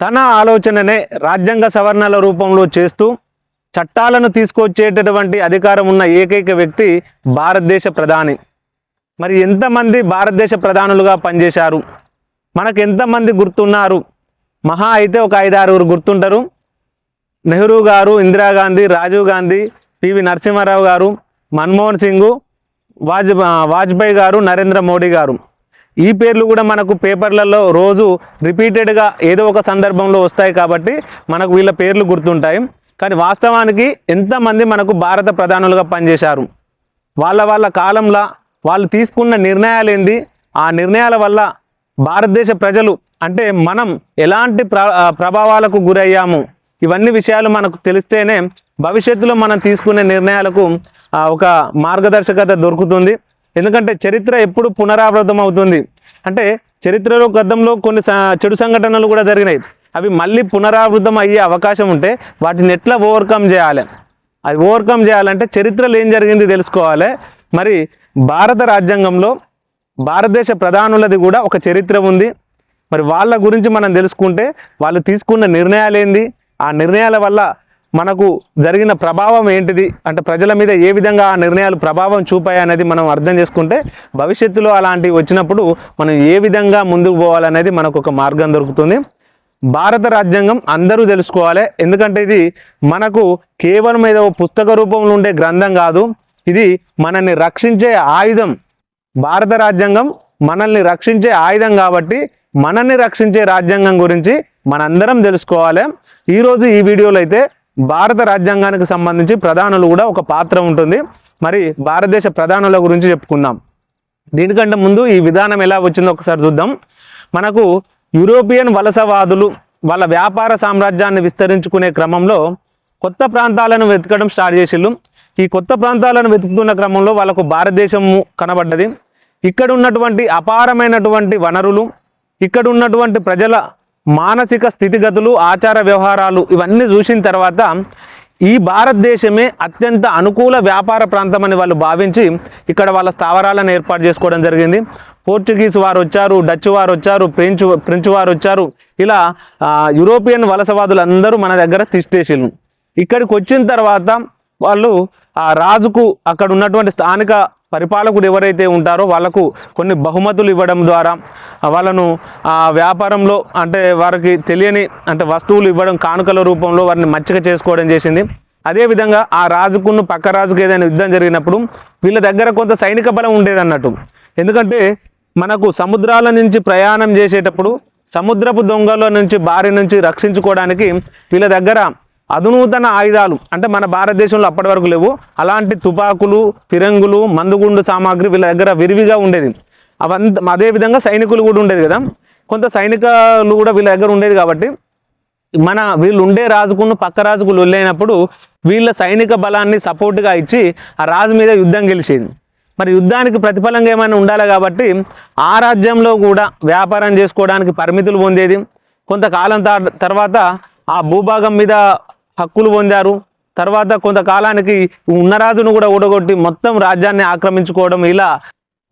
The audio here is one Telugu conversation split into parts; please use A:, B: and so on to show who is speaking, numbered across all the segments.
A: తన ఆలోచననే రాజ్యాంగ సవరణల రూపంలో చేస్తూ చట్టాలను తీసుకొచ్చేటటువంటి అధికారం ఉన్న ఏకైక వ్యక్తి భారతదేశ ప్రధాని. మరి ఎంతమంది భారతదేశ ప్రధానులుగా పనిచేశారు? మనకు ఎంతమంది గుర్తున్నారు? మహా అయితే ఒక ఐదారుగురు గుర్తుంటారు. నెహ్రూ గారు ఇందిరాగాంధీ రాజీవ్ గాంధీ పివి నరసింహారావు గారు మన్మోహన్ సింగ్ వాజ్ వాజ్పేయి గారు నరేంద్ర మోడీ గారు. ఈ పేర్లు కూడా మనకు పేపర్లలో రోజు రిపీటెడ్గా ఏదో ఒక సందర్భంలో వస్తాయి కాబట్టి మనకు వీళ్ళ పేర్లు గుర్తుంటాయి. కానీ వాస్తవానికి ఎంతమంది మనకు భారత ప్రధానులుగా పనిచేశారు? వాళ్ళ వాళ్ళ కాలంలో వాళ్ళు తీసుకున్న నిర్ణయాలు ఏంది? ఆ నిర్ణయాల వల్ల భారతదేశ ప్రజలు అంటే మనం ఎలాంటి ప్ర ప్రభావాలకు గురయ్యాము? ఇవన్నీ విషయాలు మనకు తెలిస్తేనే భవిష్యత్తులో మనం తీసుకునే నిర్ణయాలకు ఒక మార్గదర్శకత దొరుకుతుంది. ఎందుకంటే చరిత్ర ఎప్పుడు పునరావృతం అవుతుంది. అంటే చరిత్రలో గతంలో కొన్ని చెడు సంఘటనలు కూడా జరిగినాయి. అవి మళ్ళీ పునరావృతం అయ్యే అవకాశం ఉంటే వాటిని ఎట్లా ఓవర్కమ్ చేయాలి? అది ఓవర్కమ్ చేయాలంటే చరిత్రలో ఏం జరిగింది తెలుసుకోవాలి. మరి భారత రాజ్యాంగంలో భారతదేశ ప్రధానులది కూడా ఒక చరిత్ర ఉంది. మరి వాళ్ళ గురించి మనం తెలుసుకుంటే వాళ్ళు తీసుకున్న నిర్ణయాలు ఏంది? ఆ నిర్ణయాల వల్ల మనకు జరిగిన ప్రభావం ఏంటిది? అంటే ప్రజల మీద ఏ విధంగా ఆ నిర్ణయాలు ప్రభావం చూపాయి అనేది మనం అర్థం చేసుకుంటే భవిష్యత్తులో అలాంటివి వచ్చినప్పుడు మనం ఏ విధంగా ముందుకు పోవాలనేది మనకు ఒక మార్గం దొరుకుతుంది. భారత రాజ్యాంగం అందరూ తెలుసుకోవాలి. ఎందుకంటే ఇది మనకు కేవలం ఏదో పుస్తక రూపంలో ఉండే గ్రంథం కాదు. ఇది మనల్ని రక్షించే ఆయుధం. భారత రాజ్యాంగం మనల్ని రక్షించే ఆయుధం కాబట్టి మనల్ని రక్షించే రాజ్యాంగం గురించి మనందరం తెలుసుకోవాలి. ఈరోజు ఈ వీడియోలో అయితే భారత రాజ్యాంగానికి సంబంధించి ప్రధానులు కూడా ఒక పాత్ర ఉంటుంది. మరి భారతదేశ ప్రధానుల గురించి చెప్పుకుందాం. దీనికంటే ముందు ఈ విధానం ఎలా వచ్చిందో ఒకసారి చూద్దాం. మనకు యూరోపియన్ వలసవాదులు వాళ్ళ వ్యాపార సామ్రాజ్యాన్ని విస్తరించుకునే క్రమంలో కొత్త ప్రాంతాలను వెతకడం స్టార్ట్ చేసిళ్ళు. ఈ కొత్త ప్రాంతాలను వెతుకుతున్న క్రమంలో వాళ్ళకు భారతదేశము కనబడ్డది. ఇక్కడ ఉన్నటువంటి అపారమైనటువంటి వనరులు ఇక్కడ ఉన్నటువంటి ప్రజల మానసిక స్థితిగతులు ఆచార వ్యవహారాలు ఇవన్నీ చూసిన తర్వాత ఈ భారతదేశమే అత్యంత అనుకూల వ్యాపార ప్రాంతం అని వాళ్ళు భావించి ఇక్కడ వాళ్ళ స్థావరాలను ఏర్పాటు చేసుకోవడం జరిగింది. పోర్చుగీస్ వారు వచ్చారు డచ్ వారు వచ్చారు ఫ్రెంచ్ ఫ్రెంచ్ వారు వచ్చారు. ఇలా యూరోపియన్ వలసవాదులు అందరూ మన దగ్గర తిష్టేసిళ్ళు. ఇక్కడికి వచ్చిన తర్వాత వాళ్ళు ఆ రాజుకు అక్కడ ఉన్నటువంటి స్థానిక పరిపాలకుడు ఎవరైతే ఉంటారో వాళ్ళకు కొన్ని బహుమతులు ఇవ్వడం ద్వారా వాళ్ళను ఆ వ్యాపారంలో అంటే వారికి తెలియని అంటే వస్తువులు ఇవ్వడం కానుకల రూపంలో వారిని మచ్చిక చేసుకోవడం చేసింది. అదేవిధంగా ఆ రాజుకున్న పక్క రాజుకు ఏదైనా యుద్ధం జరిగినప్పుడు వీళ్ళ దగ్గర కొంత సైనిక బలం ఉండేది అన్నట్టు. ఎందుకంటే మనకు సముద్రాల నుంచి ప్రయాణం చేసేటప్పుడు సముద్రపు దొంగల నుంచి బారి నుంచి రక్షించుకోవడానికి వీళ్ళ దగ్గర అధునూతన ఆయుధాలు అంటే మన భారతదేశంలో అప్పటి వరకు లేవు. అలాంటి తుపాకులు ఫిరంగులు మందుగుండు సామాగ్రి వీళ్ళ దగ్గర విరివిగా ఉండేది. అవంత అదేవిధంగా సైనికులు కూడా ఉండేది కదా. కొంత సైనికులు కూడా వీళ్ళ దగ్గర ఉండేది కాబట్టి మన వీళ్ళు ఉండే రాజుకును పక్క రాజుకు లొల్లైనప్పుడు వీళ్ళ సైనిక బలాన్ని సపోర్ట్గా ఇచ్చి ఆ రాజు మీద యుద్ధం గెలిచేది. మరి యుద్ధానికి ప్రతిఫలంగా ఏమైనా ఉండాలి కాబట్టి ఆ రాజ్యంలో కూడా వ్యాపారం చేసుకోవడానికి పరిమితులు పొందేది. కొంతకాలం తర్వాత ఆ భూభాగం మీద హక్కులు పొందారు. తర్వాత కొంతకాలానికి ఉన్న రాజును కూడా ఊడగొట్టి మొత్తం రాజ్యాన్ని ఆక్రమించుకోవడం ఇలా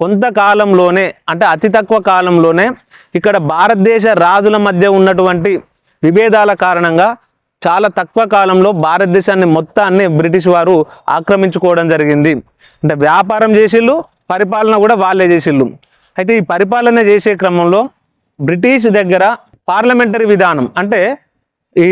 A: కొంతకాలంలోనే అంటే అతి తక్కువ కాలంలోనే ఇక్కడ భారతదేశ రాజుల మధ్య ఉన్నటువంటి విభేదాల కారణంగా చాలా తక్కువ కాలంలో భారతదేశాన్ని మొత్తాన్ని బ్రిటిష్ వారు ఆక్రమించుకోవడం జరిగింది. అంటే వ్యాపారం చేసిళ్ళు పరిపాలన కూడా వాళ్ళే చేసిళ్ళు. అయితే ఈ పరిపాలన చేసే క్రమంలో బ్రిటిష్ దగ్గర పార్లమెంటరీ విధానం అంటే ఈ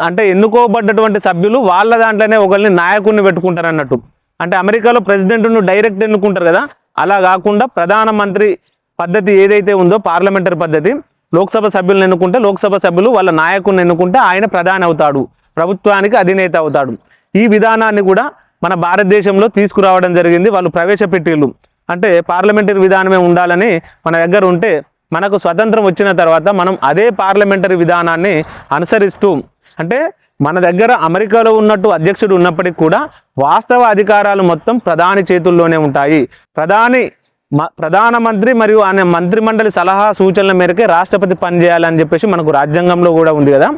A: అంటే ఎన్నుకోబడ్డటువంటి సభ్యులు వాళ్ళ దాంట్లోనే ఒకరిని నాయకుడిని పెట్టుకుంటారు అన్నట్టు. అంటే అమెరికాలో ప్రెసిడెంట్ను డైరెక్ట్ ఎన్నుకుంటారు కదా? అలా కాకుండా ప్రధానమంత్రి పద్ధతి ఏదైతే ఉందో పార్లమెంటరీ పద్ధతి లోక్సభ సభ్యులను ఎన్నుకుంటే లోక్సభ సభ్యులు వాళ్ళ నాయకుడిని ఎన్నుకుంటే ఆయన ప్రధాని అవుతాడు. ప్రభుత్వానికి అధినేత అవుతాడు. ఈ విధానాన్ని కూడా మన భారతదేశంలో తీసుకురావడం జరిగింది వాళ్ళు ప్రవేశపెట్టిళ్ళు అంటే పార్లమెంటరీ విధానమే ఉండాలని మన దగ్గర ఉంటే మనకు స్వతంత్రం వచ్చిన తర్వాత మనం అదే పార్లమెంటరీ విధానాన్ని అనుసరిస్తూ అంటే మన దగ్గర అమెరికాలో ఉన్నట్టు అధ్యక్షుడు ఉన్నప్పటికీ కూడా వాస్తవ అధికారాలు మొత్తం ప్రధాని చేతుల్లోనే ఉంటాయి. ప్రధాని మ- ప్రధానమంత్రి మరియు ఆయన మంత్రిమండలి సలహా సూచనల మేరకే రాష్ట్రపతి పనిచేయాలని చెప్పేసి మనకు రాజ్యాంగంలో కూడా ఉంది కదా.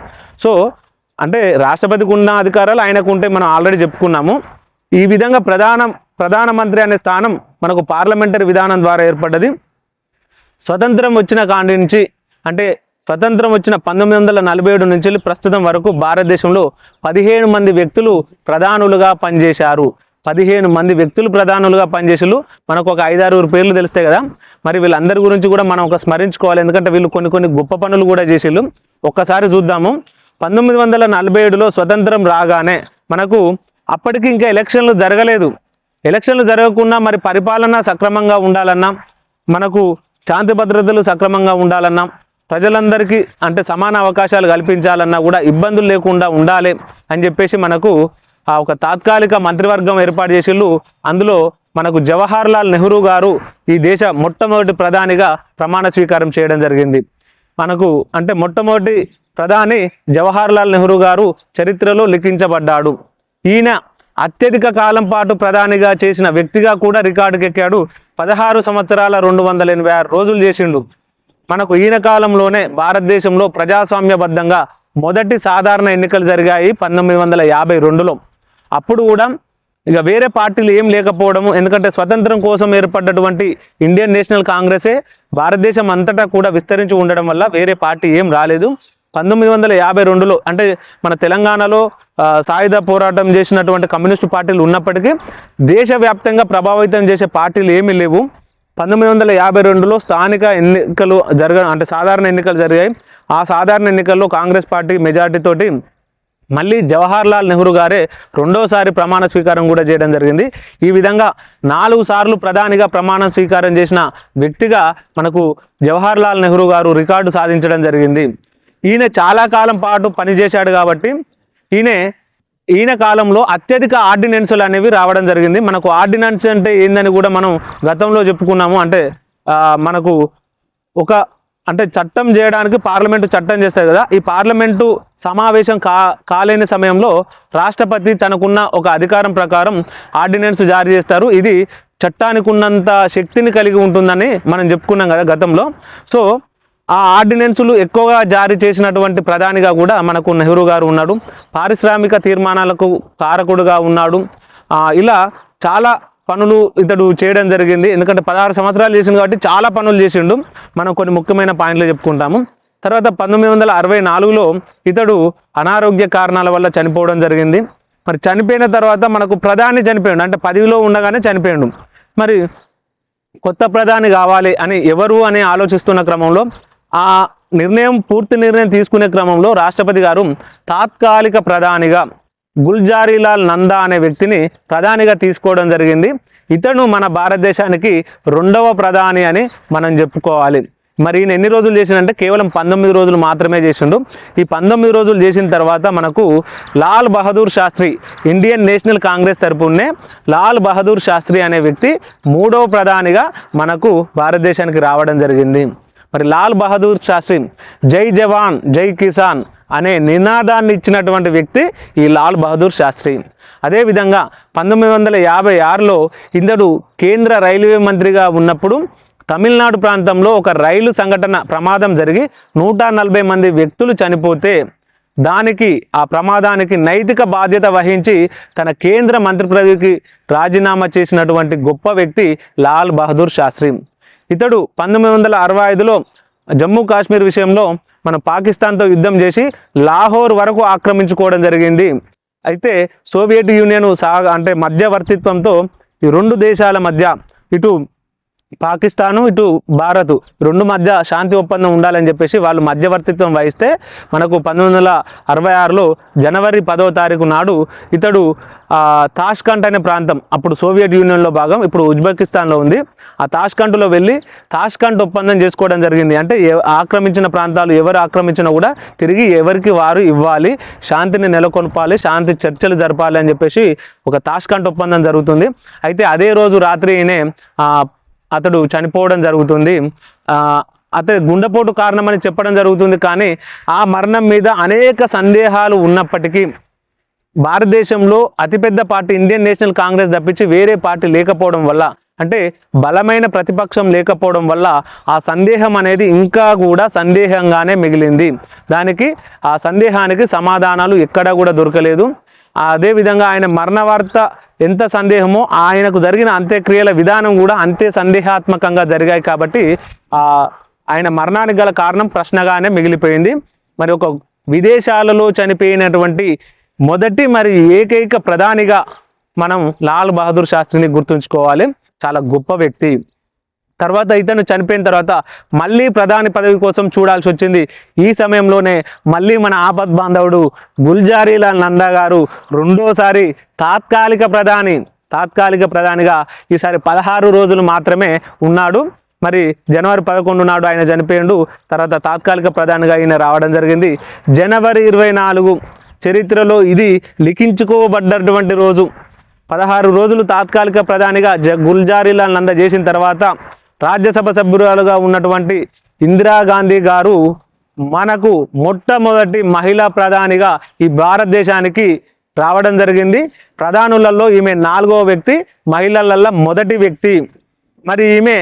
A: సో అంటే రాష్ట్రపతికి ఉన్న అధికారాలు ఆయనకు ఉంటే మనం ఆల్రెడీ చెప్పుకున్నాము. ఈ విధంగా ప్రధాన ప్రధానమంత్రి అనే స్థానం మనకు పార్లమెంటరీ విధానం ద్వారా ఏర్పడ్డది. స్వతంత్రం వచ్చిన కాడి నుంచి అంటే స్వతంత్రం వచ్చిన పంతొమ్మిది వందల నలభై ఏడు నుంచి ప్రస్తుతం వరకు భారతదేశంలో పదిహేను మంది వ్యక్తులు ప్రధానులుగా పనిచేశారు. పదిహేను మంది వ్యక్తులు ప్రధానులుగా పనిచేసారు మనకు ఒక ఐదారుగురు పేర్లు తెలుస్తాయి కదా. మరి వీళ్ళందరి గురించి కూడా మనం ఒక స్మరించుకోవాలి. ఎందుకంటే వీళ్ళు కొన్ని కొన్ని గొప్ప పనులు కూడా చేసిళ్ళు ఒక్కసారి చూద్దాము. పంతొమ్మిది వందల నలభై ఏడులో స్వతంత్రం రాగానే మనకు అప్పటికి ఇంకా ఎలక్షన్లు జరగలేదు. ఎలక్షన్లు జరగకుండా మరి పరిపాలన సక్రమంగా ఉండాలన్నా మనకు శాంతి భద్రతలు సక్రమంగా ఉండాలన్నా ప్రజలందరికీ అంటే సమాన అవకాశాలు కల్పించాలన్నా కూడా ఇబ్బందులు లేకుండా ఉండాలి అని చెప్పేసి మనకు ఆ ఒక తాత్కాలిక మంత్రివర్గం ఏర్పాటు చేసిళ్ళు అందులో మనకు జవహర్ లాల్ నెహ్రూ గారు ఈ దేశ మొట్టమొదటి ప్రధానిగా ప్రమాణ స్వీకారం చేయడం జరిగింది. మనకు అంటే మొట్టమొదటి ప్రధాని జవహర్ లాల్ నెహ్రూ గారు చరిత్రలో లిఖించబడ్డాడు. ఈయన అత్యధిక కాలం పాటు ప్రధానిగా చేసిన వ్యక్తిగా కూడా రికార్డుకెక్కాడు. పదహారు సంవత్సరాల రెండు వందల ఎనభై ఆరు రోజులు చేసిండు. మనకు ఈయన కాలంలోనే భారతదేశంలో ప్రజాస్వామ్యబద్ధంగా మొదటి సాధారణ ఎన్నికలు జరిగాయి పంతొమ్మిది వందల యాభై రెండులో. అప్పుడు కూడా ఇక వేరే పార్టీలు ఏం లేకపోవడము ఎందుకంటే స్వతంత్రం కోసం ఏర్పడ్డటువంటి ఇండియన్ నేషనల్ కాంగ్రెసే భారతదేశం అంతటా కూడా విస్తరించి ఉండడం వల్ల వేరే పార్టీ ఏం రాలేదు. పంతొమ్మిది వందల యాభై రెండులో అంటే మన తెలంగాణలో సాయుధ పోరాటం చేసినటువంటి కమ్యూనిస్టు పార్టీలు ఉన్నప్పటికీ దేశవ్యాప్తంగా ప్రభావితం చేసే పార్టీలు ఏమీ లేవు. పంతొమ్మిది వందల యాభై రెండులో స్థానిక ఎన్నికలు జరగ అంటే సాధారణ ఎన్నికలు జరిగాయి. ఆ సాధారణ ఎన్నికల్లో కాంగ్రెస్ పార్టీ మెజార్టీతోటి మళ్ళీ జవహర్ లాల్ నెహ్రూ గారే రెండోసారి ప్రమాణ స్వీకారం కూడా చేయడం జరిగింది. ఈ విధంగా నాలుగు సార్లు ప్రధానిగా ప్రమాణ స్వీకారం చేసిన వ్యక్తిగా మనకు జవహర్ లాల్ నెహ్రూ గారు రికార్డు సాధించడం జరిగింది. ఈయన చాలా కాలం పాటు పనిచేశాడు కాబట్టి ఈయన ఈయన కాలంలో అత్యధిక ఆర్డినెన్సులు అనేవి రావడం జరిగింది. మనకు ఆర్డినెన్స్ అంటే ఏందని కూడా మనం గతంలో చెప్పుకున్నాము. అంటే మనకు ఒక అంటే చట్టం చేయడానికి పార్లమెంటు చట్టం చేస్తుంది కదా. ఈ పార్లమెంటు సమావేశం కా కాలేని సమయంలో రాష్ట్రపతి తనకున్న ఒక అధికారం ప్రకారం ఆర్డినెన్స్ జారీ చేస్తారు. ఇది చట్టానికి ఉన్నంత శక్తిని కలిగి ఉంటుందని మనం చెప్పుకున్నాం కదా గతంలో. సో ఆ ఆర్డినెన్సులు ఎక్కువగా జారీ చేసినటువంటి ప్రధానిగా కూడా మనకు నెహ్రూ గారు ఉన్నాడు. పారిశ్రామిక తీర్మానాలకు కారకుడుగా ఉన్నాడు. ఇలా చాలా పనులు ఇతడు చేయడం జరిగింది. ఎందుకంటే పదహారు సంవత్సరాలు చేసిండు కాబట్టి చాలా పనులు చేసిండు. మనం కొన్ని ముఖ్యమైన పాయింట్లు చెప్పుకుంటాము. తర్వాత పంతొమ్మిది వందల అరవై నాలుగులో ఇతడు అనారోగ్య కారణాల వల్ల చనిపోవడం జరిగింది. మరి చనిపోయిన తర్వాత మనకు ప్రధాని చనిపోయాడు. అంటే పదవిలో ఉండగానే చనిపోయాడు. మరి కొత్త ప్రధాని కావాలి అని ఎవరు అని ఆలోచిస్తున్న క్రమంలో ఆ నిర్ణయం పూర్తి నిర్ణయం తీసుకునే క్రమంలో రాష్ట్రపతి గారు తాత్కాలిక ప్రధానిగా గుల్జారీలాల్ నందా అనే వ్యక్తిని ప్రధానిగా తీసుకోవడం జరిగింది. ఇతను మన భారతదేశానికి రెండవ ప్రధాని అని మనం చెప్పుకోవాలి. మరి ఈయన ఎన్ని రోజులు చేసిండంటే కేవలం పంతొమ్మిది రోజులు మాత్రమే చేసిండు. ఈ పంతొమ్మిది రోజులు చేసిన తర్వాత మనకు Lal Bahadur Shastri Indian National Congress తరపునే Lal Bahadur Shastri అనే వ్యక్తి మూడవ ప్రధానిగా మనకు భారతదేశానికి రావడం జరిగింది. మరి లాల్ బహదూర్ శాస్త్రి జై జవాన్ జై కిసాన్ అనే నినాదాన్ని ఇచ్చినటువంటి వ్యక్తి ఈ లాల్ బహదూర్ శాస్త్రి. అదేవిధంగా పంతొమ్మిది వందల యాభై ఆరులో ఇందడు కేంద్ర రైల్వే మంత్రిగా ఉన్నప్పుడు తమిళనాడు ప్రాంతంలో ఒక రైలు సంఘటన ప్రమాదం జరిగి నూట నలభై మంది వ్యక్తులు చనిపోతే దానికి ఆ ప్రమాదానికి నైతిక బాధ్యత వహించి తన కేంద్ర మంత్రి పదవికి రాజీనామా చేసినటువంటి గొప్ప వ్యక్తి లాల్ బహదూర్ శాస్త్రి. ఇతడు పంతొమ్మిది వందల అరవై ఐదులో జమ్మూ కాశ్మీర్ విషయంలో మన పాకిస్తాన్తో యుద్ధం చేసి లాహోర్ వరకు ఆక్రమించుకోవడం జరిగింది. అయితే సోవియట్ యూనియన్ సాగ అంటే మధ్యవర్తిత్వంతో ఈ రెండు దేశాల మధ్య ఇటు పాకిస్తాను ఇటు భారత్ రెండు మధ్య శాంతి ఒప్పందం ఉండాలని చెప్పేసి వాళ్ళు మధ్యవర్తిత్వం వహిస్తే మనకు పంతొమ్మిది వందల అరవై ఆరులో జనవరి పదో తారీఖు నాడు ఇతడు తాష్కంట్ అనే ప్రాంతం అప్పుడు సోవియట్ యూనియన్లో భాగం ఇప్పుడు ఉజ్బెకిస్తాన్లో ఉంది. ఆ తాష్కంట్లో వెళ్ళి తాష్కంట్ ఒప్పందం చేసుకోవడం జరిగింది. అంటే ఆక్రమించిన ప్రాంతాలు ఎవరు ఆక్రమించినా కూడా తిరిగి ఎవరికి వారు ఇవ్వాలి శాంతిని నెలకొల్పాలి శాంతి చర్చలు జరపాలి అని చెప్పేసి ఒక తాష్కంట్ ఒప్పందం జరుగుతుంది. అయితే అదే రోజు రాత్రి ఈయనే, అతడు చనిపోవడం జరుగుతుంది. అతడి గుండెపోటు కారణమని చెప్పడం జరుగుతుంది. కానీ ఆ మరణం మీద అనేక సందేహాలు ఉన్నప్పటికీ భారతదేశంలో అతిపెద్ద పార్టీ ఇండియన్ నేషనల్ కాంగ్రెస్ తప్పించి వేరే పార్టీ లేకపోవడం వల్ల అంటే బలమైన ప్రతిపక్షం లేకపోవడం వల్ల ఆ సందేహం అనేది ఇంకా కూడా సందేహంగానే మిగిలింది. దానికి ఆ సందేహానికి సమాధానాలు ఎక్కడా కూడా దొరకలేదు. అదేవిధంగా ఆయన మరణ వార్త ఎంత సందేహమో ఆయనకు జరిగిన అంత్యక్రియల విధానం కూడా అంతే సందేహాత్మకంగా జరిగాయి కాబట్టి ఆ ఆయన మరణానికి గల కారణం ప్రశ్నగానే మిగిలిపోయింది. మరి ఒక విదేశాలలో చనిపోయినటువంటి మొదటి మరి ఏకైక ప్రధానిగా మనం లాల్ బహదూర్ శాస్త్రిని గుర్తుంచుకోవాలి. చాలా గొప్ప వ్యక్తి. తర్వాత ఇతను చనిపోయిన తర్వాత మళ్ళీ ప్రధాని పదవి కోసం చూడాల్సి వచ్చింది. ఈ సమయంలోనే మళ్ళీ మన ఆపద్ బాంధవుడు గుల్జారీలాల్ నందా గారు రెండోసారి తాత్కాలిక ప్రధాని తాత్కాలిక ప్రధానిగా ఈసారి పదహారు రోజులు మాత్రమే ఉన్నాడు. మరి జనవరి పదకొండు నాడు ఆయన చనిపోయిండు. తర్వాత తాత్కాలిక ప్రధానిగా ఈయన రావడం జరిగింది. జనవరి ఇరవై నాలుగు చరిత్రలో ఇది లిఖించుకోబడ్డటువంటి రోజు. పదహారు రోజులు తాత్కాలిక ప్రధానిగా జ గుల్జారీలాల్ నంద చేసిన తర్వాత రాజ్యసభ సభ్యురాలుగా ఉన్నటువంటి ఇందిరాగాంధీ గారు మనకు మొట్టమొదటి మహిళా ప్రధానిగా ఈ భారతదేశానికి రావడం జరిగింది. ప్రధానులలో ఈమె నాలుగవ వ్యక్తి మహిళలలో మొదటి వ్యక్తి. మరి ఈమె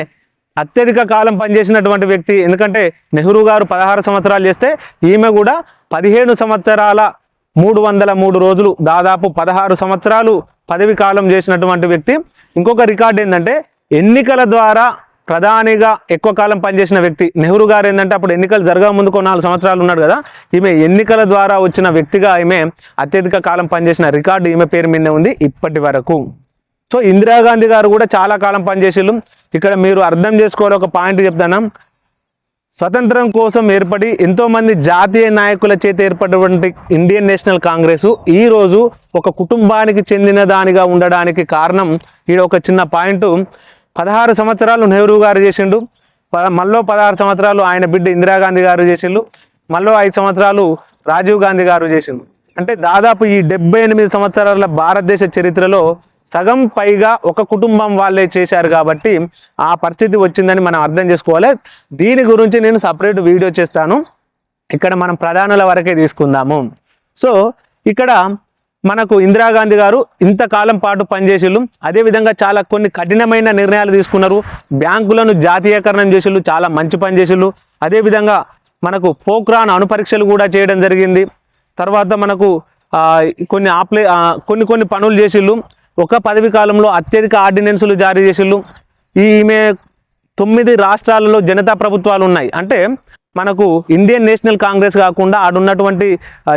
A: అత్యధిక కాలం పనిచేసినటువంటి వ్యక్తి. ఎందుకంటే నెహ్రూ గారు పదహారు సంవత్సరాలు చేస్తే ఈమె కూడా పదిహేను సంవత్సరాల మూడు వందల మూడు రోజులు దాదాపు పదహారు సంవత్సరాలు పదవి కాలం చేసినటువంటి వ్యక్తి. ఇంకొక రికార్డు ఏంటంటే ఎన్నికల ద్వారా ప్రధానిగా ఎక్కువ కాలం పనిచేసిన వ్యక్తి నెహ్రూ గారు ఏంటంటే అప్పుడు ఎన్నికలు జరగక ముందు కొన్ని నాలుగు సంవత్సరాలు ఉన్నాడు కదా. ఈమె ఎన్నికల ద్వారా వచ్చిన వ్యక్తిగా ఈమె అత్యధిక కాలం పనిచేసిన రికార్డు ఈమె పేరు మీదనే ఉంది ఇప్పటి వరకు. సో ఇందిరాగాంధీ గారు కూడా చాలా కాలం పనిచేసిళ్ళు. ఇక్కడ మీరు అర్థం చేసుకోవాలి ఒక పాయింట్ చెప్తాను. స్వతంత్రం కోసం ఏర్పడి ఎంతోమంది జాతీయ నాయకుల చేత ఏర్పడినటువంటి ఇండియన్ నేషనల్ కాంగ్రెస్ ఈ రోజు ఒక కుటుంబానికి చెందిన దానిగా ఉండడానికి కారణం. ఈడ ఒక చిన్న పాయింట్. పదహారు సంవత్సరాలు నెహ్రూ గారు చేసిండు. మళ్ళీ పదహారు సంవత్సరాలు ఆయన బిడ్డ ఇందిరాగాంధీ గారు చేసిండు. మళ్ళీ ఐదు సంవత్సరాలు రాజీవ్ గాంధీ గారు చేసిండు. అంటే దాదాపు ఈ డెబ్బై ఎనిమిది సంవత్సరాల భారతదేశ చరిత్రలో సగం పైగా ఒక కుటుంబం వాళ్ళే చేశారు కాబట్టి ఆ పరిస్థితి వచ్చిందని మనం అర్థం చేసుకోవాలి. దీని గురించి నేను సపరేట్ వీడియో చేస్తాను. ఇక్కడ మనం ప్రధానుల వరకే తీసుకుందాము. సో ఇక్కడ మనకు ఇందిరాగాంధీ గారు ఇంతకాలం పాటు పనిచేసిళ్ళు. అదేవిధంగా చాలా కొన్ని కఠినమైన నిర్ణయాలు తీసుకున్నారు. బ్యాంకులను జాతీయకరణం చేసిళ్ళు చాలా మంచి పని చేసిళ్ళు. అదేవిధంగా మనకు పోక్రాన్ అణుపరీక్షలు కూడా చేయడం జరిగింది. తర్వాత మనకు కొన్ని ఆప్లే కొన్ని కొన్ని పనులు చేసిళ్ళు. ఒక పదవి కాలంలో అత్యధిక ఆర్డినెన్సులు జారీ చేసిళ్ళు. ఈమె తొమ్మిది రాష్ట్రాలలో జనతా ప్రభుత్వాలు ఉన్నాయి. అంటే మనకు ఇండియన్ నేషనల్ కాంగ్రెస్ కాకుండా ఆడున్నటువంటి ఉన్నటువంటి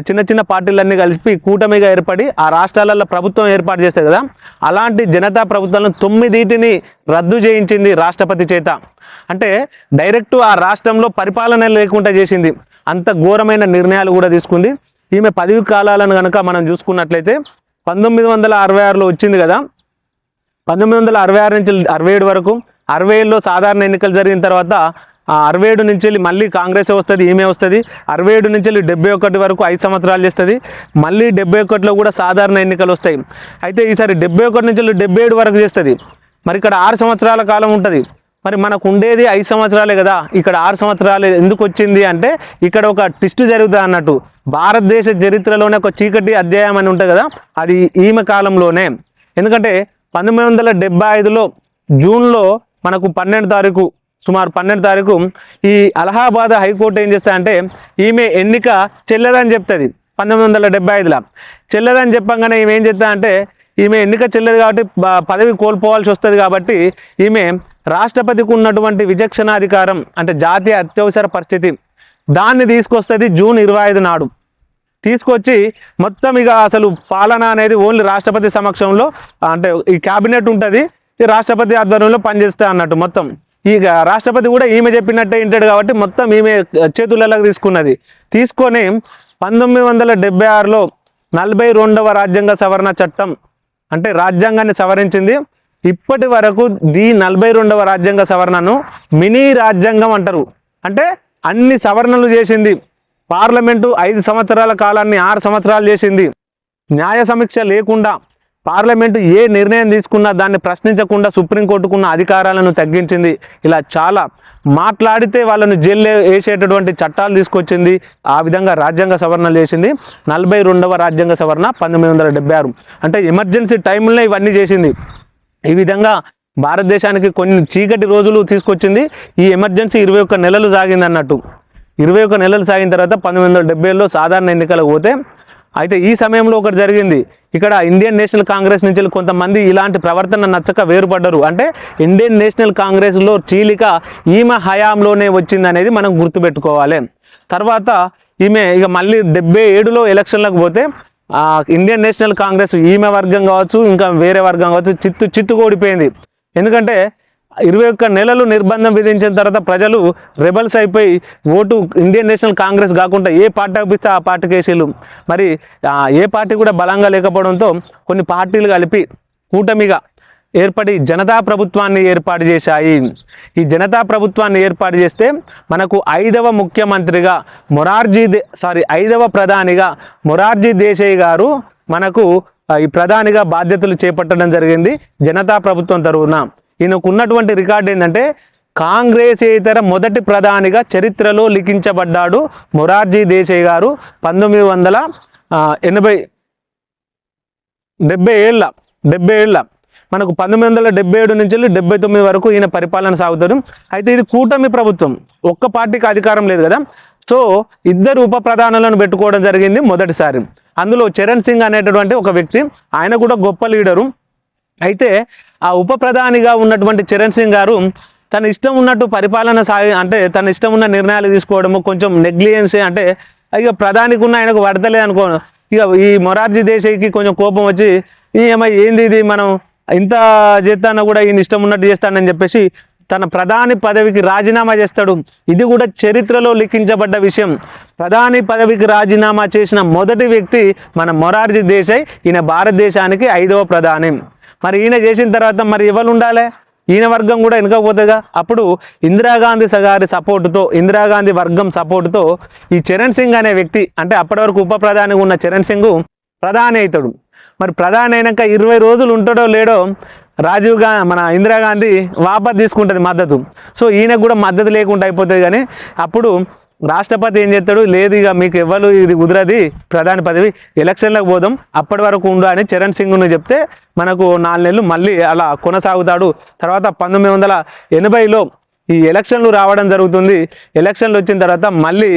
A: చిన్న చిన్న పార్టీలన్నీ కలిపి కూటమిగా ఏర్పడి ఆ రాష్ట్రాలలో ప్రభుత్వం ఏర్పాటు చేస్తాయి కదా. అలాంటి జనతా ప్రభుత్వాలను తొమ్మిదిటిని రద్దు చేయించింది రాష్ట్రపతి చేత. అంటే డైరెక్ట్ ఆ రాష్ట్రంలో పరిపాలన లేకుండా చేసింది. అంత ఘోరమైన నిర్ణయాలు కూడా తీసుకుంది. ఈమె పదవి కాలాలను కనుక మనం చూసుకున్నట్లయితే పంతొమ్మిది వందల అరవై ఆరులో వచ్చింది కదా. పంతొమ్మిది వందల అరవై ఆరు నుంచి అరవై ఏడు వరకు అరవై ఏడులో సాధారణ ఎన్నికలు జరిగిన తర్వాత అరవై ఏడు నుంచి వెళ్ళి మళ్ళీ కాంగ్రెస్ వస్తుంది ఈమె వస్తుంది? అరవై ఏడు నుంచి వెళ్ళి డెబ్బై ఒకటి వరకు ఐదు సంవత్సరాలు చేస్తుంది. మళ్ళీ డెబ్బై ఒకటిలో కూడా సాధారణ ఎన్నికలు వస్తాయి. అయితే ఈసారి డెబ్బై ఒకటి నుంచి వెళ్ళి డెబ్బై ఏడు వరకు చేస్తుంది. మరి ఇక్కడ ఆరు సంవత్సరాల కాలం ఉంటుంది. మరి మనకు ఉండేది ఐదు సంవత్సరాలే కదా. ఇక్కడ ఆరు సంవత్సరాలు ఎందుకు వచ్చింది అంటే ఇక్కడ ఒక ట్విస్ట్ జరుగుతుంది అన్నట్టు. భారతదేశ చరిత్రలోనే ఒక చీకటి అధ్యాయం అని ఉంటుంది కదా. అది ఈమె కాలంలోనే. ఎందుకంటే పంతొమ్మిది వందల డెబ్బై ఐదులో జూన్లో మనకు పన్నెండు తారీఖు సుమారు పన్నెండు తారీఖు ఈ అలహాబాద్ హైకోర్టు ఏం చేస్తా ఈమె ఎన్నిక చెల్లదని చెప్తుంది పంతొమ్మిది వందల డెబ్బై ఐదులో. చెల్లదని చెప్పంగానే ఈమె ఏం చెప్తా అంటే ఈమె ఎన్నిక చెల్లదు కాబట్టి పదవి కోల్పోవాల్సి వస్తుంది కాబట్టి ఈమె రాష్ట్రపతికి ఉన్నటువంటి విచక్షణాధికారం అంటే జాతీయ అత్యవసర పరిస్థితి దాన్ని తీసుకొస్తుంది జూన్ ఇరవై ఐదు నాడు. తీసుకొచ్చి మొత్తం ఇక అసలు పాలన అనేది ఓన్లీ రాష్ట్రపతి సమక్షంలో అంటే ఈ క్యాబినెట్ ఉంటుంది ఈ రాష్ట్రపతి ఆధ్వర్యంలో పనిచేస్తా అన్నట్టు మొత్తం. ఇక రాష్ట్రపతి కూడా ఈమె చెప్పినట్టే వింటాడు కాబట్టి మొత్తం ఈమె చేతులలోకి తీసుకున్నది. తీసుకొని పంతొమ్మిది వందల డెబ్బై ఆరులో నలభై రెండవ రాజ్యాంగ సవరణ చట్టం అంటే రాజ్యాంగాన్ని సవరించింది. ఇప్పటి వరకు ది నలభై రెండవ రాజ్యాంగ సవరణను మినీ రాజ్యాంగం అంటారు. అంటే అన్ని సవరణలు చేసింది. పార్లమెంటు ఐదు సంవత్సరాల కాలాన్ని ఆరు సంవత్సరాలు చేసింది. న్యాయ సమీక్ష లేకుండా పార్లమెంటు ఏ నిర్ణయం తీసుకున్నా దాన్ని ప్రశ్నించకుండా సుప్రీంకోర్టుకున్న అధికారాలను తగ్గించింది. ఇలా చాలా మాట్లాడితే వాళ్ళను జైల్లో వేసేటటువంటి చట్టాలు తీసుకొచ్చింది. ఆ విధంగా రాజ్యాంగ సవరణలు చేసింది. నలభై రెండవ రాజ్యాంగ సవరణ పంతొమ్మిది వందల డెబ్బై ఆరు. అంటే ఎమర్జెన్సీ టైంలో ఇవన్నీ చేసింది. ఈ విధంగా భారతదేశానికి కొన్ని చీకటి రోజులు తీసుకొచ్చింది. ఈ ఎమర్జెన్సీ ఇరవై ఒక్క నెలలు సాగింది అన్నట్టు ఇరవై ఒక్క నెలలు సాగిన తర్వాత పంతొమ్మిది వందల డెబ్బైలో సాధారణ ఎన్నికలకు పోతే అయితే ఈ సమయంలో ఒకటి జరిగింది. ఇక్కడ ఇండియన్ నేషనల్ కాంగ్రెస్ నుంచి కొంతమంది ఇలాంటి ప్రవర్తన నచ్చక వేరుపడ్డరు. అంటే ఇండియన్ నేషనల్ కాంగ్రెస్లో చీలిక ఈమె హయాంలోనే వచ్చింది అనేది మనం గుర్తుపెట్టుకోవాలి. తర్వాత ఈమె ఇక మళ్ళీ డెబ్బై ఏడులో ఎలక్షన్లకు పోతే ఇండియన్ నేషనల్ కాంగ్రెస్ ఈమె వర్గం కావచ్చు ఇంకా వేరే వర్గం కావచ్చు చిత్తు చిత్తు ఓడిపోయింది. ఎందుకంటే ఇరవై ఒక్క నెలలు నిర్బంధం విధించిన తర్వాత ప్రజలు రెబల్స్ అయిపోయి ఓటు ఇండియన్ నేషనల్ కాంగ్రెస్ కాకుండా ఏ పార్టీ అప్పిస్తే ఆ పార్టీకి వేసేళ్ళు మరి ఏ పార్టీ కూడా బలంగా లేకపోవడంతో కొన్ని పార్టీలు కలిపి కూటమిగా ఏర్పడి జనతా ప్రభుత్వాన్ని ఏర్పాటు చేశాయి. ఈ జనతా ప్రభుత్వాన్ని ఏర్పాటు చేస్తే మనకు ఐదవ ముఖ్యమంత్రిగా మొరార్జీ దే సారీ ఐదవ ప్రధానిగా మొరార్జీ దేశాయ్ గారు మనకు ఈ ప్రధానిగా బాధ్యతలు చేపట్టడం జరిగింది జనతా ప్రభుత్వం తరఫున ఈయనకు ఉన్నటువంటి రికార్డు ఏంటంటే కాంగ్రెస్ ఇతర మొదటి ప్రధానిగా చరిత్రలో లిఖించబడ్డాడు మొరార్జీ దేశాయ్ గారు పంతొమ్మిది వందల ఎనభై డెబ్బై ఏళ్ళ డెబ్బై ఏళ్ళ. మనకు పంతొమ్మిది వందల డెబ్బై ఏడు నుంచి వెళ్ళి డెబ్బై తొమ్మిది వరకు ఈయన పరిపాలన సాగుతాడు అయితే ఇది కూటమి ప్రభుత్వం. ఒక్క పార్టీకి అధికారం లేదు కదా. సో ఇద్దరు ఉప ప్రధానులను పెట్టుకోవడం జరిగింది మొదటిసారి. అందులో చరణ్ సింగ్ అనేటటువంటి ఒక వ్యక్తి ఆయన కూడా గొప్ప లీడరు. అయితే ఆ ఉప ప్రధానిగా ఉన్నటువంటి చరణ్ సింగ్ గారు తన ఇష్టం ఉన్నట్టు పరిపాలన సాగి అంటే తన ఇష్టం ఉన్న నిర్ణయాలు తీసుకోవడము కొంచెం నెగ్లియన్సీ అంటే ఇక ప్రధానికి ఉన్న ఆయనకు పడతలేదు అనుకో ఇక ఈ మొరార్జీ దేశాయికి కొంచెం కోపం వచ్చి ఈ ఏమై ఏంది ఇది? మనం ఇంత చేస్తానో కూడా ఈయన ఇష్టం ఉన్నట్టు చేస్తానని చెప్పేసి తన ప్రధాని పదవికి రాజీనామా చేస్తాడు. ఇది కూడా చరిత్రలో లిఖించబడ్డ విషయం. ప్రధాని పదవికి రాజీనామా చేసిన మొదటి వ్యక్తి మన మొరార్జీ దేశాయ్ ఈయన భారతదేశానికి ఐదవ ప్రధాని. మరి ఈయన చేసిన తర్వాత మరి ఎవరు ఉండాలి? ఈయన వర్గం కూడా వెనకపోతుందిగా అప్పుడు ఇందిరాగాంధీ గారి సపోర్టుతో ఇందిరాగాంధీ వర్గం సపోర్టుతో ఈ చరణ్ సింగ్ అనే వ్యక్తి అంటే అప్పటి వరకు ఉప ప్రధానిగా ఉన్న చరణ్ సింగ్ ప్రధాని అవుతాడు. మరి ప్రధాని అయినాక ఇరవై రోజులు ఉంటాడో లేడో రాజీవ్గా మన ఇందిరాగాంధీ వాపస్ తీసుకుంటుంది మద్దతు. సో ఈయనకు కూడా మద్దతు లేకుండా అయిపోతుంది కానీ అప్పుడు రాష్ట్రపతి ఏం చేస్తాడు? లేదు ఇక మీకు ఎవ్వరు ఇది కుదరది ప్రధాని పదవి ఎలక్షన్లకు పోదాం అప్పటి వరకు ఉండు అని చరణ్ సింగ్ను చెప్తే మనకు నాలుగు నెలలు మళ్ళీ అలా కొనసాగుతాడు. తర్వాత పంతొమ్మిది వందల ఎనభైలో ఈ ఎలక్షన్లు రావడం జరుగుతుంది. ఎలక్షన్లు వచ్చిన తర్వాత మళ్ళీ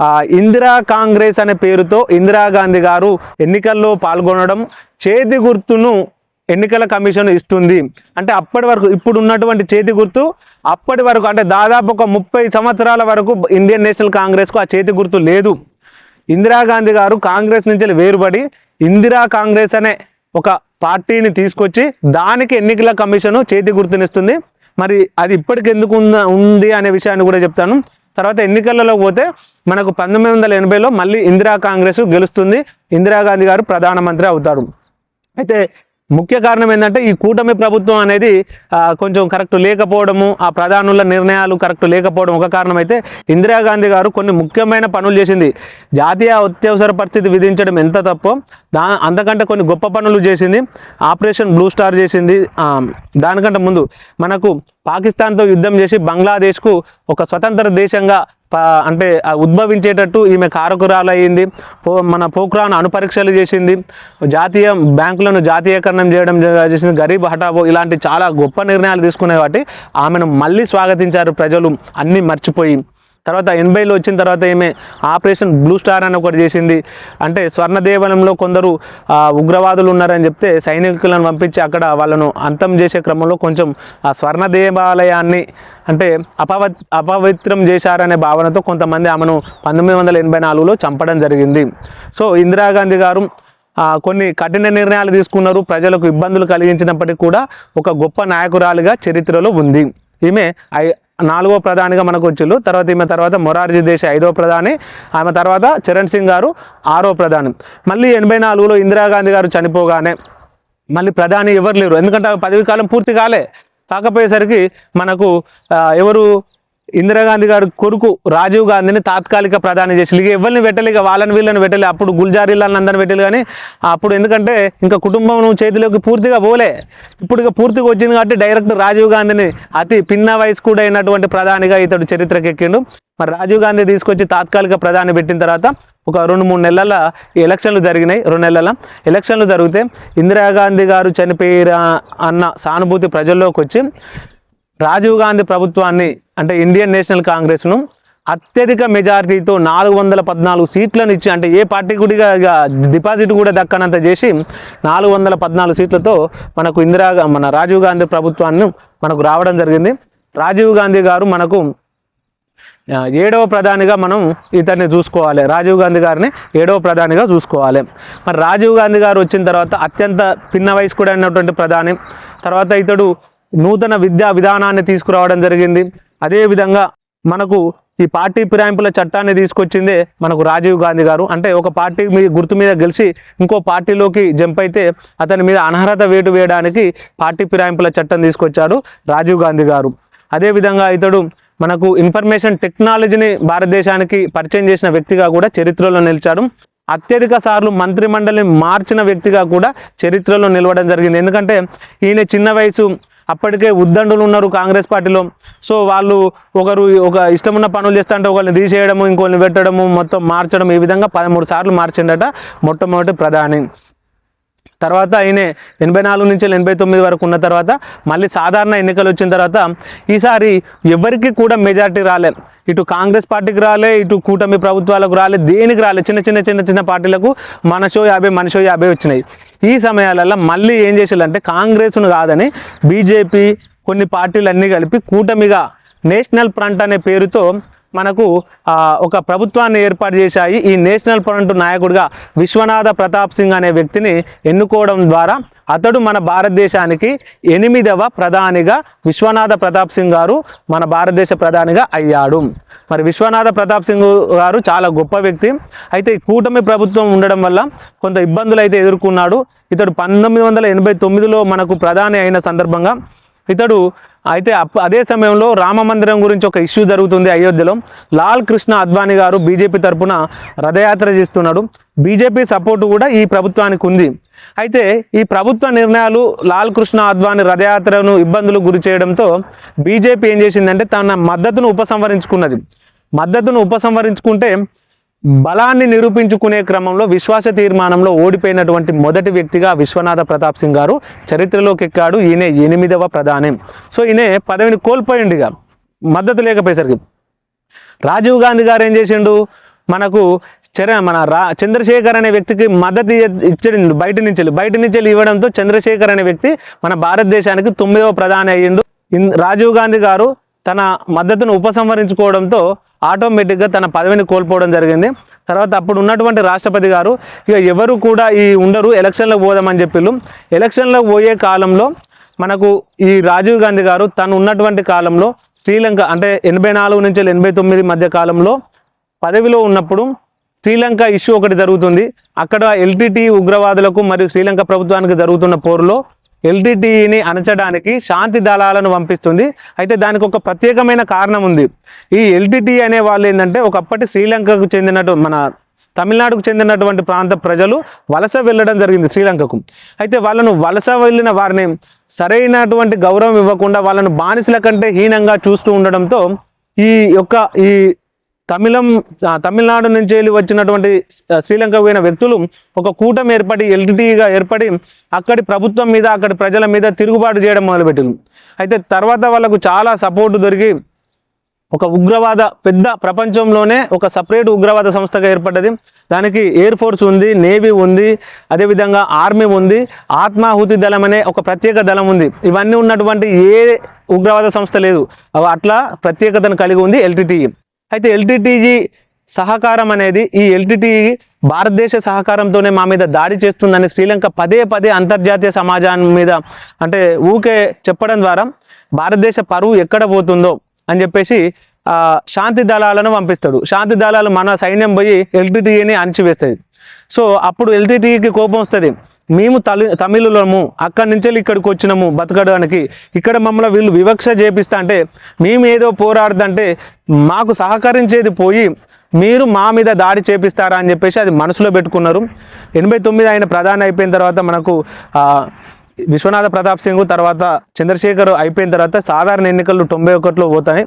A: ఆ, ఇందిరా కాంగ్రెస్ అనే పేరుతో ఇందిరాగాంధీ గారు ఎన్నికల్లో పాల్గొనడం చేతి గుర్తును ఎన్నికల కమిషన్ ఇస్తుంది. అంటే అప్పటి వరకు ఇప్పుడు ఉన్నటువంటి చేతి గుర్తు అప్పటి వరకు అంటే దాదాపు ఒక ముప్పై సంవత్సరాల వరకు ఇండియన్ నేషనల్ కాంగ్రెస్కు ఆ చేతి గుర్తు లేదు. ఇందిరాగాంధీ గారు కాంగ్రెస్ నుంచి వేరుపడి ఇందిరా కాంగ్రెస్ అనే ఒక పార్టీని తీసుకొచ్చి దానికి ఎన్నికల కమిషను చేతి గుర్తునిస్తుంది. మరి అది ఇప్పటికి ఎందుకు ఉన్న ఉంది అనే విషయాన్ని కూడా చెప్తాను. తర్వాత ఎన్నికలలో పోతే మనకు పంతొమ్మిది వందల ఎనభైలో మళ్ళీ ఇందిరా కాంగ్రెస్ గెలుస్తుంది. ఇందిరాగాంధీ గారు ప్రధానమంత్రి అవుతారు. అయితే ముఖ్య కారణం ఏంటంటే ఈ కూటమి ప్రభుత్వం అనేది కొంచెం కరెక్ట్ లేకపోవడము ఆ ప్రధానుల నిర్ణయాలు కరెక్ట్ లేకపోవడం ఒక కారణం అయితే ఇందిరాగాంధీ గారు కొన్ని ముఖ్యమైన పనులు చేసింది. జాతీయ అత్యవసర పరిస్థితి విధించడం ఎంత తప్పో దా అంతకంటే కొన్ని గొప్ప పనులు చేసింది. ఆపరేషన్ బ్లూ స్టార్ చేసింది. దానికంటే ముందు మనకు పాకిస్తాన్తో యుద్ధం చేసి బంగ్లాదేశ్కు ఒక స్వతంత్ర దేశంగా అంటే ఉద్భవించేటట్టు ఈమె కారకురాలయ్యింది. పో మన పోఖ్రాన్ అణుపరీక్షలు చేసింది. జాతీయ బ్యాంకులను జాతీయకరణం చేయడం చేసింది. గరీబ్ హఠావో ఇలాంటి చాలా గొప్ప నిర్ణయాలు తీసుకునే కాబట్టి ఆమెను మళ్ళీ స్వాగతించారు ప్రజలు. అన్నీ మర్చిపోయి తర్వాత ఎనభైలో వచ్చిన తర్వాత ఈమె ఆపరేషన్ బ్లూ స్టార్ అని ఒకటి చేసింది. అంటే స్వర్ణదేవనంలో కొందరు ఉగ్రవాదులు ఉన్నారని చెప్తే సైనికులను పంపించి అక్కడ వాళ్ళను అంతం చేసే క్రమంలో కొంచెం ఆ స్వర్ణ దేవాలయాన్ని అంటే అపవ అపవిత్రం చేశారనే భావనతో కొంతమంది ఆమెను పంతొమ్మిది వందల ఎనభై నాలుగులో చంపడం జరిగింది. సో ఇందిరాగాంధీ గారు కొన్ని కఠిన నిర్ణయాలు తీసుకున్నారు. ప్రజలకు ఇబ్బందులు కలిగించినప్పటికీ కూడా ఒక గొప్ప నాయకురాలిగా చరిత్రలో ఉంది. ఈమె ఐ నాలుగో ప్రధానిగా మనకు వచ్చిళ్ళు తర్వాత ఈమె తర్వాత మొరార్జీ దేశాయ్ ఐదో ప్రధాని ఆమె తర్వాత చరణ్ సింగ్ గారు ఆరో ప్రధాని. మళ్ళీ ఎనభై నాలుగులో ఇందిరాగాంధీ గారు చనిపోగానే మళ్ళీ ప్రధాని ఎవరు లేరు. ఎందుకంటే ఆ పదవి కాలం పూర్తి కాలే. కాకపోయేసరికి మనకు ఎవరు ఇందిరాగాంధీ గారి కొడుకు రాజీవ్ గాంధీని తాత్కాలిక ప్రధాని చేసి ఇక ఎవరిని పెట్టలే ఇక వాళ్ళని వీళ్ళని పెట్టలే అప్పుడు గుల్జారీలను అందరిని పెట్టలేదు కానీ అప్పుడు ఎందుకంటే ఇంకా కుటుంబం చేతిలోకి పూర్తిగా పోలే. ఇప్పుడు ఇక పూర్తిగా వచ్చింది కాబట్టి డైరెక్ట్ రాజీవ్ గాంధీని అతి పిన్న వయసు కూడా అయినటువంటి ప్రధానిగా ఇతడు చరిత్రకి ఎక్కిండు. మరి రాజీవ్ గాంధీ తీసుకొచ్చి తాత్కాలిక ప్రధాని పెట్టిన తర్వాత ఒక రెండు మూడు నెలల ఎలక్షన్లు జరిగినాయి. రెండు నెలల ఎలక్షన్లు జరిగితే ఇందిరాగాంధీ గారు చనిపోయిన అన్న సానుభూతి ప్రజల్లోకి వచ్చి రాజీవ్ గాంధీ ప్రభుత్వాన్ని అంటే ఇండియన్ నేషనల్ కాంగ్రెస్ను అత్యధిక మెజారిటీతో నాలుగు వందల పద్నాలుగు సీట్లను ఇచ్చి అంటే ఏ పార్టీ కూడా ఇక డిపాజిట్ కూడా దక్కనంత చేసి నాలుగు వందల పద్నాలుగు సీట్లతో మనకు ఇందిరా మన రాజీవ్ గాంధీ ప్రభుత్వాన్ని మనకు రావడం జరిగింది. రాజీవ్ గాంధీ గారు మనకు ఏడవ ప్రధానిగా మనం ఇతన్ని చూసుకోవాలి. రాజీవ్ గాంధీ గారిని ఏడవ ప్రధానిగా చూసుకోవాలి. మరి రాజీవ్ గాంధీ గారు వచ్చిన తర్వాత అత్యంత పిన్న వయసు కూడా అయినటువంటి ప్రధాని తర్వాత ఇతడు నూతన విద్యా విధానాన్ని తీసుకురావడం జరిగింది. అదేవిధంగా మనకు ఈ పార్టీ ఫిరాయింపుల చట్టాన్ని తీసుకొచ్చిందే మనకు రాజీవ్ గాంధీ గారు. అంటే ఒక పార్టీ మీ గుర్తు మీద గెలిచి ఇంకో పార్టీలోకి జంప్ అయితే అతని మీద అనర్హత వేటు వేయడానికి పార్టీ ఫిరాయింపుల చట్టం తీసుకొచ్చాడు రాజీవ్ గాంధీ గారు. అదేవిధంగా ఇతడు మనకు ఇన్ఫర్మేషన్ టెక్నాలజీని భారతదేశానికి పరిచయం చేసిన వ్యక్తిగా కూడా చరిత్రలో నిలిచాడు. అత్యధిక సార్లు మంత్రిమండలిని మార్చిన వ్యక్తిగా కూడా చరిత్రలో నిలవడం జరిగింది. ఎందుకంటే ఈయన చిన్న వయసు అప్పటికే ఉద్దండులు ఉన్నారు కాంగ్రెస్ పార్టీలో. సో వాళ్ళు ఒకరు ఒక ఇష్టమున్న పనులు చేస్తుంటే ఒకరిని తీసేయడము ఇంకొకరిని పెట్టడము మొత్తం మార్చడం ఈ విధంగా పదమూడు సార్లు మార్చిండట మొట్టమొదటి ప్రధాని. తర్వాత ఆయనే ఎనభై నాలుగు నుంచి ఎనభై తొమ్మిది వరకు ఉన్న తర్వాత మళ్ళీ సాధారణ ఎన్నికలు వచ్చిన తర్వాత ఈసారి ఎవరికి కూడా మెజార్టీ రాలే. ఇటు కాంగ్రెస్ పార్టీకి రాలే ఇటు కూటమి ప్రభుత్వాలకు రాలే దేనికి రాలే? చిన్న చిన్న చిన్న చిన్న పార్టీలకు మనషో యాభై మనషో యాభై వచ్చినాయి. ఈ సమయాలలో మళ్ళీ ఏం చేసేయాలంటే కాంగ్రెస్ను కాదని బీజేపీ కొన్ని పార్టీలు అన్నీ కలిపి కూటమిగా నేషనల్ ఫ్రంట్ అనే పేరుతో మనకు ఒక ప్రభుత్వాన్ని ఏర్పాటు చేశాయి. ఈ నేషనల్ ఫ్రంట్ నాయకుడిగా విశ్వనాథ ప్రతాప్ సింగ్ అనే వ్యక్తిని ఎన్నుకోవడం ద్వారా అతడు మన భారతదేశానికి ఎనిమిదవ ప్రధానిగా విశ్వనాథ ప్రతాప్ సింగ్ గారు మన భారతదేశ ప్రధానిగా అయ్యాడు. మరి విశ్వనాథ ప్రతాప్ సింగ్ గారు చాలా గొప్ప వ్యక్తి. అయితే కూటమి ప్రభుత్వం ఉండడం వల్ల కొంత ఇబ్బందులు అయితే ఎదుర్కొన్నాడు. ఇతడు పంతొమ్మిది వందల ఎనభై తొమ్మిదిలో మనకు ప్రధాని అయిన సందర్భంగా ఇతడు అయితే అప్ అదే సమయంలో రామ మందిరం గురించి ఒక ఇష్యూ జరుగుతుంది అయోధ్యలో. లాల్ కృష్ణ అద్వానీ గారు బీజేపీ తరపున రథయాత్ర చేస్తున్నాడు. బీజేపీ సపోర్టు కూడా ఈ ప్రభుత్వానికి ఉంది. అయితే ఈ ప్రభుత్వ నిర్ణయాలు లాల్ కృష్ణ అద్వానీ రథయాత్రను ఇబ్బందులు గురి చేయడంతో బీజేపీ ఏం చేసిందంటే తన మద్దతును ఉపసంహరించుకున్నది. మద్దతును ఉపసంహరించుకుంటే బలాన్ని నిరూపించుకునే క్రమంలో విశ్వాస తీర్మానంలో ఓడిపోయినటువంటి మొదటి వ్యక్తిగా విశ్వనాథ ప్రతాప్ సింగ్ గారు చరిత్రలోకి ఎక్కాడు. ఈయన ఎనిమిదవ ప్రధాని. సో ఈయన పదవిని కోల్పోయిండు ఇక. మద్దతు లేకపోయేసరికి. రాజీవ్ గాంధీ గారు ఏం చేసిండు? మనకు చర మన రా చంద్రశేఖర్ అనే వ్యక్తికి మద్దతు ఇచ్చడి. బయట నుంచి వెళ్ళి. బయట నుంచి వెళ్ళి ఇవ్వడంతో చంద్రశేఖర్ అనే వ్యక్తి మన భారతదేశానికి తొమ్మిదవ ప్రధాని అయ్యిండు. రాజీవ్ గాంధీ గారు తన మద్దతును ఉపసంహరించుకోవడంతో ఆటోమేటిక్గా తన పదవిని కోల్పోవడం జరిగింది. తర్వాత అప్పుడు ఉన్నటువంటి రాష్ట్రపతి గారు ఇక ఎవరు కూడా ఈ ఉండరు ఎలక్షన్లకు పోదామని చెప్పిళ్ళు. ఎలక్షన్లకు పోయే కాలంలో మనకు ఈ రాజీవ్ గాంధీ గారు తను ఉన్నటువంటి కాలంలో శ్రీలంక అంటే ఎనభై నాలుగు నుంచి ఎనభై తొమ్మిది మధ్య కాలంలో పదవిలో ఉన్నప్పుడు శ్రీలంక ఇష్యూ ఒకటి జరుగుతుంది. అక్కడ ఎల్టీటీ ఉగ్రవాదులకు మరియు శ్రీలంక ప్రభుత్వానికి జరుగుతున్న పోరులో ఎల్టీటీని అణచడానికి శాంతి దళాలను పంపిస్తుంది. అయితే దానికి ఒక ప్రత్యేకమైన కారణం ఉంది. ఈ ఎల్టీటీ అనే వాళ్ళు ఏంటంటే ఒకప్పటి శ్రీలంకకు చెందినట్టు మన తమిళనాడుకు చెందినటువంటి ప్రాంత ప్రజలు వలస వెళ్ళడం జరిగింది శ్రీలంకకు. అయితే వాళ్ళను వలస వెళ్ళిన వారిని సరైనటువంటి గౌరవం ఇవ్వకుండా వాళ్ళను బానిసల కంటే హీనంగా చూస్తూ ఉండడంతో ఈ యొక్క ఈ తమిళం తమిళనాడు నుంచి వెళ్ళి వచ్చినటువంటి శ్రీలంక పోయిన వ్యక్తులు ఒక కూటమి ఏర్పడి ఎల్టీటీగా ఏర్పడి అక్కడి ప్రభుత్వం మీద అక్కడి ప్రజల మీద తిరుగుబాటు చేయడం మొదలుపెట్టింది అయితే తర్వాత వాళ్ళకు చాలా సపోర్ట్ దొరికి ఒక ఉగ్రవాద పెద్ద ప్రపంచంలోనే ఒక సపరేట్ ఉగ్రవాద సంస్థగా ఏర్పడ్డది. దానికి ఎయిర్ ఫోర్స్ ఉంది నేవీ ఉంది అదేవిధంగా ఆర్మీ ఉంది ఆత్మాహుతి దళం అనే ఒక ప్రత్యేక దళం ఉంది. ఇవన్నీ ఉన్నటువంటి ఏ ఉగ్రవాద సంస్థ లేదు. అట్లా ప్రత్యేకతను కలిగి ఉంది ఎల్టీటీఈ అయితే ఎల్టీటీజీ సహకారం అనేది ఈ ఎల్టీటీ భారతదేశ సహకారంతోనే మా మీద దాడి చేస్తుందని శ్రీలంక పదే పదే అంతర్జాతీయ సమాజాన్ని మీద అంటే ఊకే చెప్పడం ద్వారా భారతదేశ పరువు ఎక్కడ పోతుందో అని చెప్పేసి శాంతి దళాలను పంపిస్తాడు. శాంతి దళాలు మన సైన్యం పోయి ఎల్టీటీఈని అణిచివేస్తుంది సో అప్పుడు ఎల్టీటీఈకి కోపం వస్తుంది. మేము తలి తమిళులము అక్కడి నుంచి వెళ్ళి ఇక్కడికి వచ్చినాము బతకడానికి. ఇక్కడ మమ్మల్ని వీళ్ళు వివక్ష చేపిస్తా అంటే మేము ఏదో పోరాడదంటే మాకు సహకరించేది పోయి మీరు మా మీద దాడి చేపిస్తారా అని చెప్పేసి అది మనసులో పెట్టుకున్నారు. ఎనభై తొమ్మిది ఆయన ప్రధాని అయిపోయిన తర్వాత మనకు విశ్వనాథ ప్రతాప్ సింగ్ తర్వాత చంద్రశేఖర్ అయిపోయిన తర్వాత సాధారణ ఎన్నికలు తొంభై ఒకటిలో పోతాయి.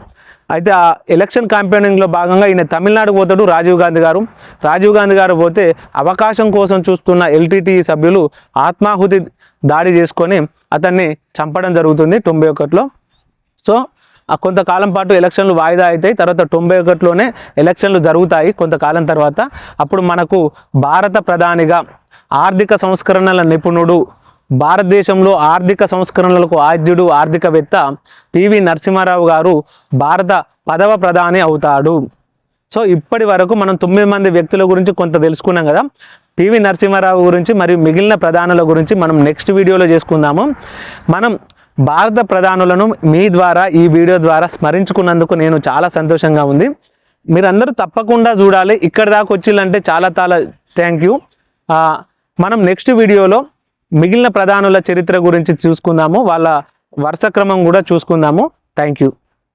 A: అయితే ఆ ఎలక్షన్ క్యాంపెయినింగ్లో భాగంగా ఈయన తమిళనాడు పోతాడు రాజీవ్ గాంధీ గారు. రాజీవ్ గాంధీ గారు పోతే అవకాశం కోసం చూస్తున్న ఎల్టీటీ సభ్యులు ఆత్మాహుతి దాడి చేసుకొని అతన్ని చంపడం జరుగుతుంది తొంభై ఒకటిలో. సో ఆ కొంతకాలం పాటు ఎలక్షన్లు వాయిదా అవుతాయి తర్వాత తొంభై ఒకటిలోనే ఎలక్షన్లు జరుగుతాయి కొంతకాలం తర్వాత. అప్పుడు మనకు భారత ప్రధానిగా ఆర్థిక సంస్కరణల నిపుణుడు భారతదేశంలో ఆర్థిక సంస్కరణలకు ఆద్యుడు ఆర్థికవేత్త పివి నరసింహారావు గారు భారత పదవ ప్రధాని అవుతాడు. సో ఇప్పటి వరకు మనం తొమ్మిది మంది వ్యక్తుల గురించి కొంత తెలుసుకున్నాం కదా. పివి నరసింహారావు గురించి మరియు మిగిలిన ప్రధానుల గురించి మనం నెక్స్ట్ వీడియోలో చేసుకుందాము. మనం భారత ప్రధానులను మీ ద్వారా ఈ వీడియో ద్వారా స్మరించుకున్నందుకు నేను చాలా సంతోషంగా ఉంది. మీరందరూ తప్పకుండా చూడాలి. ఇక్కడ దాకా వచ్చిందంటే చాలా చాలా థ్యాంక్ యూ. మనం నెక్స్ట్ వీడియోలో మిగిలిన ప్రధానుల చరిత్ర గురించి చూసుకుందాము వాళ్ళ వరుస క్రమం కూడా చూసుకుందాము. Thank you